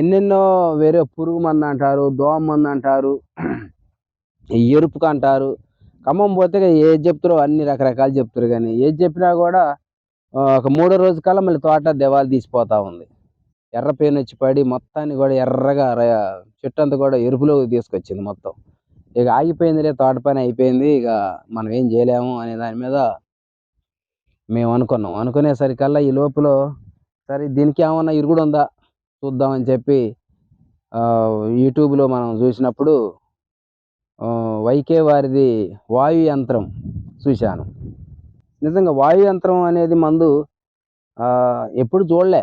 ఎన్నెన్నో వేరే పురుగు మందు అంటారు దోమ మందు అంటారు ఎరుపుకు అంటారు. ఖమ్మం పోతే ఏది చెప్తారో అన్ని రకరకాలు చెప్తారు కానీ ఏది చెప్పినా కూడా ఒక మూడో రోజు కల్లా మళ్ళీ తోట దేవాలు తీసిపోతా ఉంది. ఎర్ర పేను వచ్చి పడి మొత్తాన్ని కూడా ఎర్రగా చెట్టు అంతా కూడా ఎరుపులో తీసుకొచ్చింది మొత్తం. ఇక ఆగిపోయిందిలే తోట పని అయిపోయింది. ఇక మనం ఏం చేయలేము అనే దాని మీద మేము అనుకున్నాం. అనుకునేసరికల్లా ఈ లోపల సరే దీనికి ఏమన్నా ఇరుగుడు ఉందా? చూద్దామని చెప్పి యూట్యూబ్లో మనం చూసినప్పుడు వైకే వారిది వాయు యంత్రం చూశాను. నిజంగా వాయు యంత్రం అనేది మందు ఎప్పుడు చూడలే.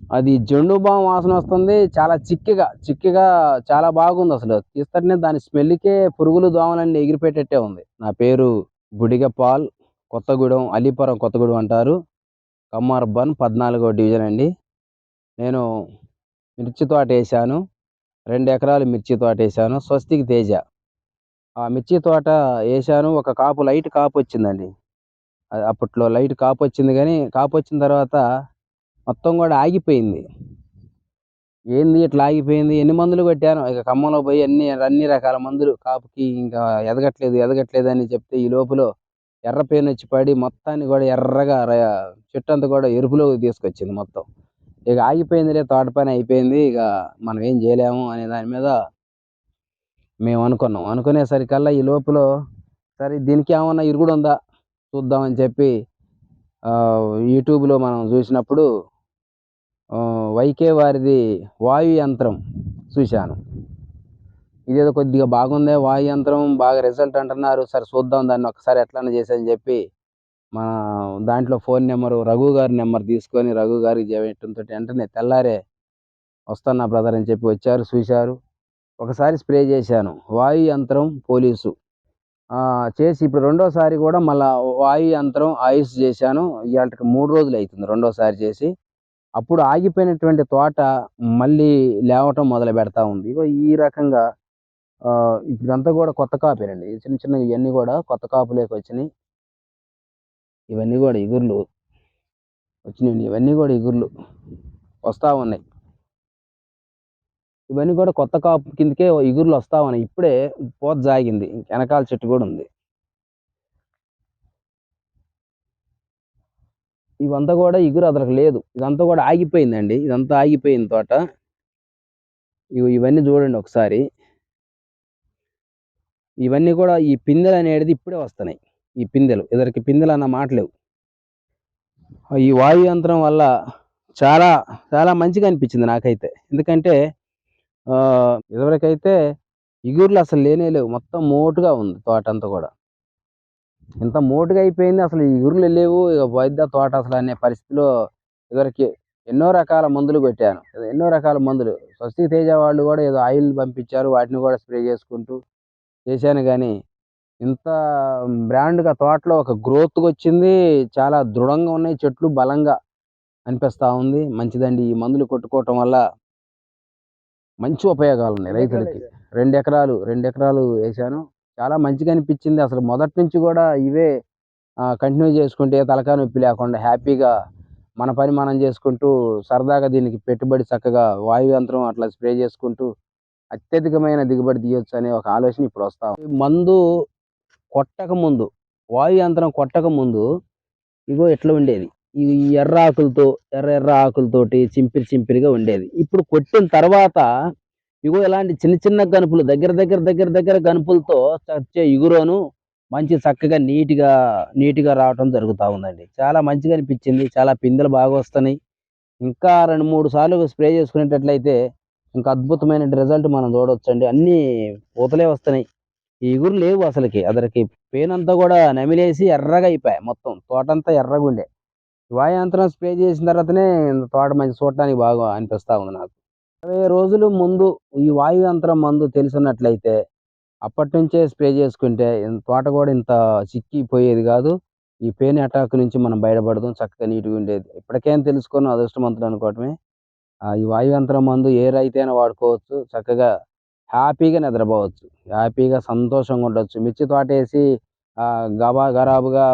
అది జెండు బామ్ వాసన వస్తుంది చాలా చిక్కగా చిక్కగా చాలా బాగుంది అసలు. తీస్తేనే దాని స్మెల్కే పురుగులు దోమలన్నీ ఎగిరిపెట్టేట్టే ఉంది. నా పేరు బుడిగపాల్ కొత్తగూడెం అలీపురం కొత్తగూడెం అంటారు. కమ్మార్బన్ పద్నాలుగో డివిజన్ అండి. నేను మిర్చి తోట వేసాను. రెండు ఎకరాలు మిర్చి తోట వేసాను. స్వస్తికి తేజ. ఆ మిర్చి తోట వేసాను. ఒక కాపు లైట్ కాపు వచ్చిందండి. అది అప్పట్లో లైట్ కాపు వచ్చింది కానీ కాపు వచ్చిన తర్వాత మొత్తం కూడా ఆగిపోయింది. ఏంది ఇట్లా ఆగిపోయింది? ఎన్ని మందులు కొట్టాను? ఇక ఖమ్మంలో పోయి అన్ని అన్ని రకాల మందులు కాపుకి ఇంకా ఎదగట్లేదు ఎదగట్లేదు అని చెప్తే ఈ లోపల ఎర్ర పేను వచ్చి పడి మొత్తాన్ని కూడా ఎర్రగా చెట్టు అంతా కూడా ఎరుపులోకి తీసుకొచ్చింది మొత్తం. ఇక ఆగిపోయిందిలే తోట పని అయిపోయింది. ఇక మనం ఏం చేయలేము అనే దాని మీద మేము అనుకున్నాం. అనుకునేసరికల్లా ఈ లోపల సరే దీనికి ఏమన్నా ఇరుగుడు ఉందా? చూద్దామని చెప్పి యూట్యూబ్లో మనం చూసినప్పుడు వైకే వారిది వాయు యంత్రం చూశాను. ఇదేదో కొద్దిగా బాగుందే వాయు యంత్రం బాగా రిజల్ట్ అంటున్నారు. సరే చూద్దాం దాన్ని ఒకసారి ఎట్లన్నా అని చెప్పి మన దాంట్లో ఫోన్ నెంబరు రఘు గారి నెంబర్ తీసుకొని రఘు గారికి చేయటంతో వెంటనే తెల్లారే వస్తాను బ్రదర్ అని చెప్పి వచ్చారు చూశారు. ఒకసారి స్ప్రే చేశాను. వాయు యంత్రం పోలీసు. ఆ, చేసి ఇప్పుడు రెండోసారి కూడా మళ్ళా వాయు యంత్రం ఆయుష్ చేశాను. ఇవాళకి మూడు రోజులు అవుతుంది రెండోసారి చేసి. అప్పుడు ఆగిపోయినటువంటి తోట మళ్ళీ లేవటం మొదలు పెడతా ఉంది. ఇగో ఈ రకంగా ఆ, ఇదంతా కూడా కొత్త కాపీలండి. చిన్న చిన్న ఇవన్నీ కూడా కొత్త కాపులోకి వచ్చినాయి. ఇవన్నీ కూడా ఇగుర్లు వచ్చినాయండి. ఇవన్నీ కూడా ఇగుర్లు వస్తా ఉన్నాయి. ఇవన్నీ కూడా కొత్త కాపు కిందకే ఇగుర్లు వస్తా ఉన్నాయి. ఇప్పుడే పోత జాగింది. వెనకాల చెట్టు కూడా ఉంది. ఇవంతా కూడా ఇగురు అదలకు లేదు. ఇదంతా కూడా ఆగిపోయిందండి. ఇదంతా ఆగిపోయింది తోట. ఇవన్నీ చూడండి ఒకసారి. ఇవన్నీ కూడా ఈ పిందెలు అనేది ఇప్పుడే వస్తున్నాయి. ఈ పిందెలు ఇద్దరికి పిందెలు అన్న మాట లేవు. ఈ వాయు యంత్రం వల్ల చాలా చాలా మంచిగా అనిపించింది నాకైతే. ఎందుకంటే ఆ, ఇదివరకైతే ఇగుర్లు అసలు లేనే లేవు. మొత్తం మోటుగా ఉంది తోట అంతా కూడా. ఇంత మోటుగా అయిపోయింది అసలు ఈ ఇగుర్లు లేవు. ఇక వైద్య తోట అసలు అనే పరిస్థితిలో ఇదివరకు ఎన్నో రకాల మందులు కొట్టాను. ఎన్నో రకాల మందులు. స్వస్తి తేజ వాళ్ళు కూడా ఏదో ఆయిల్ పంపించారు. వాటిని కూడా స్ప్రే చేసుకుంటూ చేశాను కానీ ఇంత బ్రాండ్గా తోటలో ఒక గ్రోత్ వచ్చింది. చాలా దృఢంగా ఉన్నాయి. చెట్లు బలంగా అనిపిస్తూ ఉంది. మంచిదండి. ఈ మందులు కొట్టుకోవటం వల్ల మంచి ఉపయోగాలు ఉన్నాయి రైతులకి. రెండు ఎకరాలు రెండు ఎకరాలు వేసాను చాలా మంచిగా అనిపించింది. అసలు మొదటి నుంచి కూడా ఇవే కంటిన్యూ చేసుకుంటే ఏ తలకాయ నొప్పి లేకుండా హ్యాపీగా మన పని మనం చేసుకుంటూ సరదాగా దీనికి పెట్టుబడి చక్కగా వాయు యంత్రం అట్లా స్ప్రే చేసుకుంటూ అత్యధికమైన దిగుబడి తీయొచ్చు అనే ఒక ఆలోచన ఇప్పుడు వస్తా. మందు కొట్టక ముందు వాయు యంత్రం కొట్టక ముందు ఇగో ఎట్లా ఉండేది? ఈ ఎర్ర ఆకులతో ఎర్ర ఎర్ర ఆకులతోటి చింపిరి చింపిరిగా ఉండేది. ఇప్పుడు కొట్టిన తర్వాత ఇగో ఇలాంటి చిన్న చిన్న గనుపులు దగ్గర దగ్గర దగ్గర దగ్గర గనుపులతో వచ్చే ఇగురోను మంచి చక్కగా నీట్గా నీట్గా రావటం జరుగుతూ ఉందండి. చాలా మంచిగా అనిపించింది. చాలా పిందెలు బాగా వస్తున్నాయి. ఇంకా రెండు మూడు సార్లు స్ప్రే చేసుకునేటట్లయితే ఇంకా అద్భుతమైన రిజల్ట్ మనం చూడవచ్చండి అన్ని పూతలే వస్తున్నాయి. ఈ ఇగురు లేవు అసలుకి. అదరికి పేనంతా కూడా నమిలేసి ఎర్రగా అయిపోయాయి మొత్తం. తోటంతా ఎర్రగా ఉండే. వాయాంతరం స్ప్రే చేసిన తర్వాతనే తోట మంచి చూడటానికి బాగా అనిపిస్తా ఉంది నాకు. ఇరవై రోజులు ముందు ఈ వాయు యంత్రం మందు తెలిసినట్లయితే అప్పటి నుంచే స్ప్రే చేసుకుంటే ఇంత తోట కూడా ఇంత చిక్కిపోయేది కాదు. ఈ పెయిన్ అటాక్ నుంచి మనం బయటపడదాం. చక్కగా నీట్గా ఉండేది. ఇప్పటికేం తెలుసుకొని అదృష్టవంతులు అనుకోవటమే. ఆ, ఈ వాయు యంత్రం మందు ఏ రైతైనా వాడుకోవచ్చు. చక్కగా హ్యాపీగా నిద్రపోవచ్చు. హ్యాపీగా సంతోషంగా ఉండొచ్చు. మిర్చి తోట వేసి ఆ, గబా గరాబుగా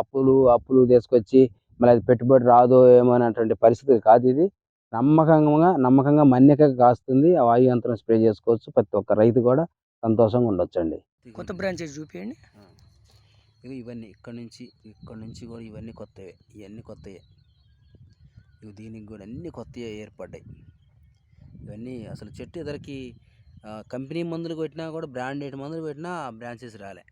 అప్పులు అప్పులు తీసుకొచ్చి మళ్ళీ అది పెట్టుబడి రాదో ఏమో అనేటువంటి పరిస్థితి కాదు ఇది. నమ్మకంగా నమ్మకంగా మన్నికగా కాస్తుంది. ఆ వాయు యంత్రం స్ప్రే చేసుకోవచ్చు. ప్రతి ఒక్క రైతు కూడా సంతోషంగా ఉండొచ్చండి. కొత్త బ్రాంచెస్ చూపించండి ఇవి ఇవన్నీ ఇక్కడ నుంచి ఇక్కడ నుంచి కూడా ఇవన్నీ కొత్తవే. ఇవన్నీ కొత్తవే ఇవి దీనికి కూడా అన్ని కొత్తవే ఏర్పడ్డాయి. ఇవన్నీ అసలు చెట్టు ఎదరికి కంపెనీ మందులు కొట్టినా కూడా బ్రాండెడ్ మందులు పెట్టినా బ్రాంచెస్ రాలే.